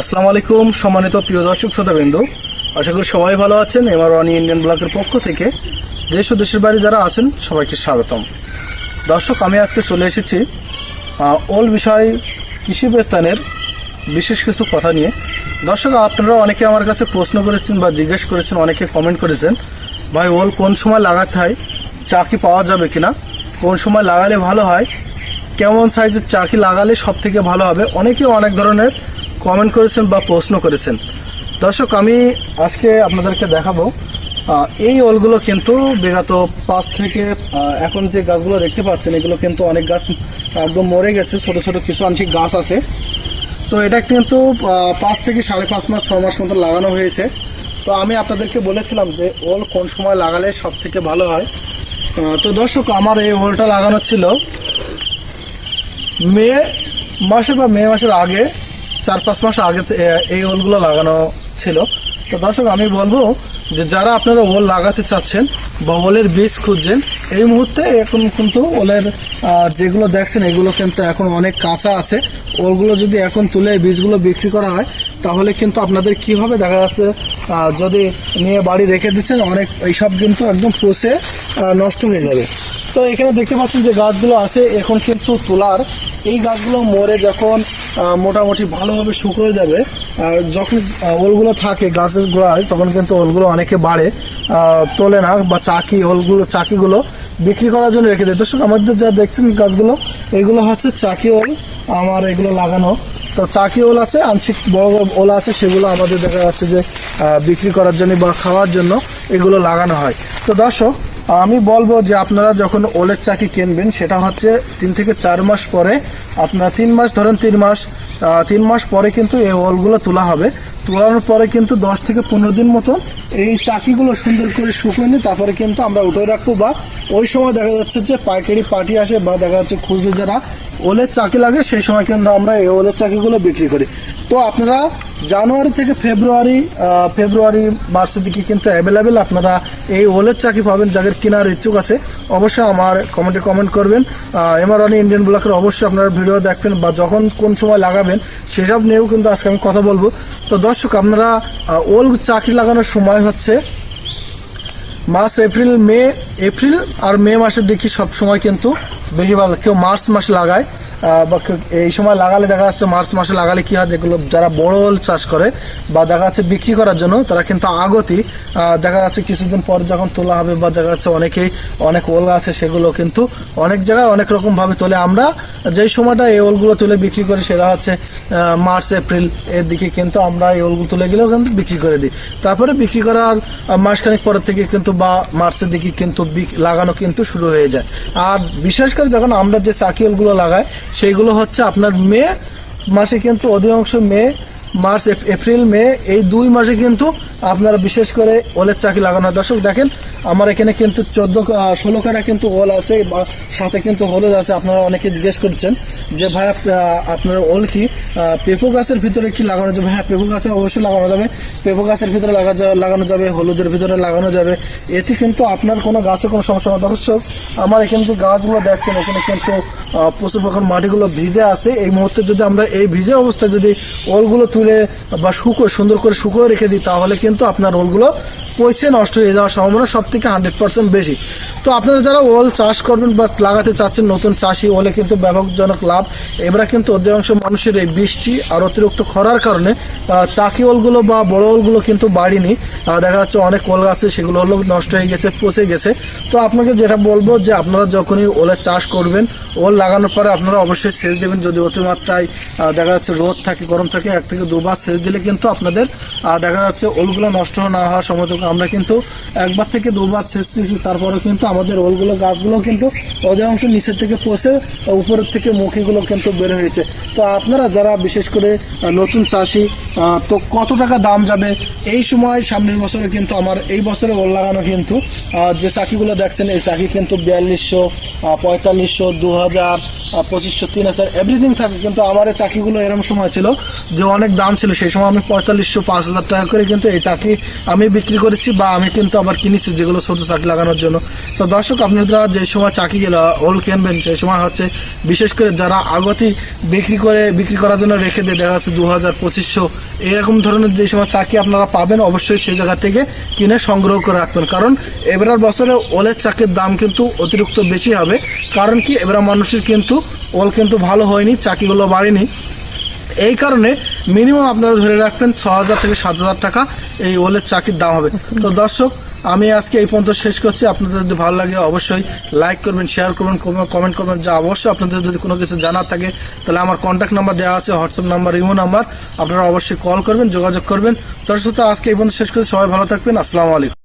আসসালামু আলাইকুম, সম্মানিত প্রিয় দর্শক শ্রোতাবৃন্দ। আশা করি সবাই ভালো আছেন। এবার ওয়ানি ইন্ডিয়ান ব্লকের পক্ষ থেকে দেশ ও দেশের বাড়ি যারা আছেন, সবাইকে স্বাগতম। দর্শক, আমি আজকে চলে এসেছি ওল বিষয় কৃষি বেতানের বিশেষ কিছু কথা নিয়ে। দর্শক, আপনারা অনেকে আমার কাছে প্রশ্ন করেছেন বা জিজ্ঞেস করেছেন, অনেকে কমেন্ট করেছেন, ভাই, ওল কোন সময় লাগাতে হয় চাকি পাওয়া যাবে কিনা? কোন সময় লাগালে ভালো হয়? কেমন সাইজের চাকি লাগালে সব থেকে ভালো হবে? অনেকে অনেক ধরনের কমেন্ট করেছেন বা প্রশ্ন করেছেন। দর্শক, আমি আজকে আপনাদেরকে দেখাবো এই ওলগুলো কিন্তু বিগত পাঁচ থেকে এখন যে গাছগুলো দেখতে পাচ্ছেন, এগুলো কিন্তু অনেক গাছ, একদম মরে গেছে, ছোট ছোট কিছু আংশিক গাছ আছে। তো এটা কিন্তু পাঁচ থেকে সাড়ে পাঁচ মাস, ছ মাস মতো লাগানো হয়েছে। তো আমি আপনাদেরকে বলেছিলাম যে ওল কোন সময় লাগালে সব থেকে ভালো হয়। তো দর্শক, আমার এই ওলটা লাগানো ছিল মে মাসে বা মে মাসের আগে। চার পাঁচ মাস আগে এই ওলগুলো লাগানো ছিল। তো দর্শক, আমি বলব যে যারা আপনারা ওল লাগাতে চাচ্ছেন বা ওলের বীজ খুঁজছেন, এই মুহূর্তে এখন কিন্তু ওলের যেগুলো দেখছেন, এগুলো কিন্তু এখন অনেক কাঁচা আছে। ওলগুলো যদি এখন তুলে বীজগুলো বিক্রি করা হয়, তাহলে কিন্তু আপনাদের কি হবে? দেখা যাচ্ছে যদি নিয়ে বাড়ি রেখে দিচ্ছেন, অনেক এইসব কিন্তু একদম পচে নষ্ট হয়ে যাবে। তো এখানে দেখতে পাচ্ছেন যে গাছগুলো আছে, এখন কিন্তু তোলার। এই গাছগুলো মরে যখন মোটামুটি ভালোভাবে শুকিয়ে যাবে। আর যখন ওলগুলো থাকে গাছের গোড়ায়, তখন কিন্তু ওলগুলো অনেকে বাড়ে। তোলে না বা চাকি, ওলগুলো, চাকিগুলো বিক্রি করার জন্য রেখে দেয়। দর্শক, আমাদের যা দেখছেন গাছগুলো, এগুলো হচ্ছে চাকি ওল। আমার এগুলো লাগানো। তো চাকি ওল আছে, আংশিক বড় বড় ওল আছে, সেগুলো আমাদের দেখা যাচ্ছে যে বিক্রি করার জন্য বা খাওয়ার জন্য এগুলো লাগানো হয়। তো দর্শক আমি বলব যে আপনারা যখন ওলের চাকি কিনবেন, সেটা হচ্ছে তিন থেকে চার মাস পরে, আপনারা তিন মাস, ধরেন তিন মাস তিন মাস পরে কিন্তু এই ওলগুলো তোলা হবে। তোলানোর পরে কিন্তু দশ থেকে পনেরো দিন মতো এই চাকিগুলো সুন্দর করে শুকিয়ে নিয়ে তারপরে কিন্তু আমরা উঠে রাখব বা ওই সময় দেখা যাচ্ছে যে পাইকারি পার্টি আসে বা দেখা যাচ্ছে খুচরো যারা ওলের চাকি লাগে, সেই সময় কিন্তু আমরা এই ওলের চাকিগুলো বিক্রি করি। তো আপনারা জানুয়ারি থেকে ফেব্রুয়ারি ফেব্রুয়ারি মার্চের দিকে কিন্তু অ্যাভেলেবেল আপনারা এই ওলের চাকি পাবেন। যাদের কেনার ইচ্ছুক আছে, অবশ্যই আমার কমেন্টে কমেন্ট করবেন। এমআরওয়ানি ইন্ডিয়ান ব্লকের অবশ্যই আপনারা ভিডিও দেখবেন বা যখন কোন সময় লাগাবেন, সেসব নিয়েও কিন্তু আজকে আমি কথা বলব। তো দর্শক, আপনারা ওল চাকি লাগানোর সময় হচ্ছে, মার্চ, এপ্রিল, মে, এপ্রিল আর মে মাসের দেখি সব সময় কিন্তু বেশিরভাগ কেউ মার্চ মাস লাগায়। বা এই সময় লাগালে দেখা যাচ্ছে মার্চ মাসে লাগালে কি হয়, যেগুলো যারা বড় ওল চাষ করে বা দেখা যাচ্ছে বিক্রি করার জন্য, তারা কিন্তু আগতি দেখা যাচ্ছে কিছুদিন পর যখন তোলা হবে বা দেখা যাচ্ছে অনেকেই অনেক ওল আছে সেগুলো কিন্তু অনেক জায়গায় অনেক রকমভাবে তোলে। আমরা যেই সময়টা এই ওলগুলো তুলে বিক্রি করি সেটা হচ্ছে মার্চ, এপ্রিল এর দিকে কিন্তু আমরা এই ওলগুলো তুলে গেলেও কিন্তু বিক্রি করে দিই। তারপরে বিক্রি করার মাসখানেক পরের থেকে কিন্তু বা মার্চের দিকে কিন্তু লাগানো কিন্তু শুরু হয়ে যায়। আর বিশেষ করে যখন আমরা যে চাকি ওলগুলো লাগাই সেইগুলো হচ্ছে আপনার মে মাসে কিন্তু অধিকাংশ May, March April- April, May, এই দুই মাসে কিন্তু আপনারা বিশেষ করে ওলের চাকি লাগানো দর্শক দেখেন আমার এখানে কিন্তু চোদ্দ ষোলো কাটা কিন্তু ওল আছে সাথে কিন্তু হলুদ আছে, আপনারা অনেকে জিজ্ঞেস করছেন যে, ভাই আপনার ওল কি? পেঁপো গাছের ভিতরে কি লাগানো যাবে? হ্যাঁ পেঁপো গাছে অবশ্যই লাগানো যাবে। পেঁপো গাছের ভিতরে লাগা লাগানো যাবে, হলুদের ভিতরে লাগানো যাবে। এতে কিন্তু আপনার কোনো গাছে কোনো সমস্যা না। দর্শক, আমার এখানে যে গাছগুলো দেখছেন, এখানে কিন্তু প্রচুর প্রকার মাটিগুলো ভিজে আছে। এই মুহূর্তে যদি আমরা এই ভিজে অবস্থায় যদি ওলগুলো তুলে বা শুকো, সুন্দর করে শুকোয় রেখে দিই, তাহলে কিন্তু আপনার ওলগুলো পয়সে নষ্ট হয়ে যাওয়ার সম্ভাবনা সব থেকে হান্ড্রেড পার্সেন্ট বেশি। তো আপনারা যারা ওল চাষ করবেন বা লাগাতে চাচ্ছেন নতুন চাষি, ওলে কিন্তু ব্যাপকজনক লাভ। এবারে কিন্তু অধিকাংশ মানুষের এই বৃষ্টি আর অতিরিক্ত খরার কারণে চাকি ওলগুলো বা বড় ওলগুলো কিন্তু বাড়িনি। দেখা যাচ্ছে অনেক ওল আছে, সেগুলো হলো নষ্ট হয়ে গেছে, পচে গেছে। তো আপনাকে যেটা বলব যে আপনারা যখনই ওলের চাষ করবেন, ওল লাগানোর পরে আপনারা অবশ্যই সেচ দেবেন। যদি অতিমাত্রায় দেখা যাচ্ছে রোদ থাকে, গরম থাকে, এক থেকে দুবার সেচ দিলে কিন্তু আপনাদের দেখা যাচ্ছে ওলগুলো নষ্ট না হওয়ার সময় আমরা কিন্তু একবার থেকে দুবার সেচ দিয়েছি, তারপরেও কিন্তু আমাদের ওলগুলো, গাছগুলো কিন্তু অধিকাংশ নিচের থেকে পচে উপরের থেকে মুখিগুলো কিন্তু বের হয়েছে। তো আপনারা যারা বিশেষ করে নতুন চাষি তো কত টাকা দাম যাবে? এই সময় সামনের বছরে কিন্তু আমার, এই বছরে ওল লাগানো কিন্তু যে চাকিগুলো দেখছেন, এই চাকি কিন্তু বিয়াল্লিশশো পঁয়তাল্লিশশো দু হাজার পঁচিশশো তিন হাজার এভরিথিং থাকে। কিন্তু আমার এই চাকিগুলো এরকম সময় ছিল যে অনেক দাম ছিল। সেই সময় আমি পঁয়তাল্লিশশো পাঁচ হাজার টাকা করে কিন্তু এই চাকি আমি বিক্রি করেছি বা আমি কিন্তু আবার কিনেছি যেগুলো ছোট চাকি লাগানোর জন্য। তো দর্শক, আপনারা যে সময় চাকিগুলো ওল কিনবেন সেই সময় হচ্ছে বিশেষ করে যারা আগতি বিক্রি করে, বিক্রি করার জন্য রেখে দিয়ে, দেখা যাচ্ছে দু হাজার পঁচিশশো এরকম ধরনের যে সময় চাকরি আপনারা পাবেন, অবশ্যই সেই জায়গা থেকে কিনে সংগ্রহ করে রাখবেন। কারণ এবার বছরে ওলের চাকরির দাম কিন্তু অতিরিক্ত বেশি হবে। কারণ কি? এবার মানুষের কিন্তু ওল কিন্তু ভালো হয়নি, চাকিগুলো বাড়েনি। এই কারণে মিনিমাম আপনারা ধরে রাখবেন ছ হাজার থেকে সাত হাজার টাকা এই ওলের চাকির দাম হবে। তো দর্শক, আমি আজকে এই পর্যন্ত শেষ করছি। আপনাদের যদি ভালো লাগে অবশ্যই লাইক করবেন শেয়ার করবেন কমেন্ট করবেন। যা অবশ্যই আপনাদের যদি কোনো কিছু জানার থাকে, তাহলে আমার কন্ট্যাক্ট নাম্বার দেওয়া আছে হোয়াটসঅ্যাপ নাম্বার ইমো নাম্বার আপনারা অবশ্যই কল করবেন, যোগাযোগ করবেন। দর্শক, আজকে এই পর্যন্ত শেষ করছি। সবাই ভালো থাকবেন। আসসালামু আলাইকুম।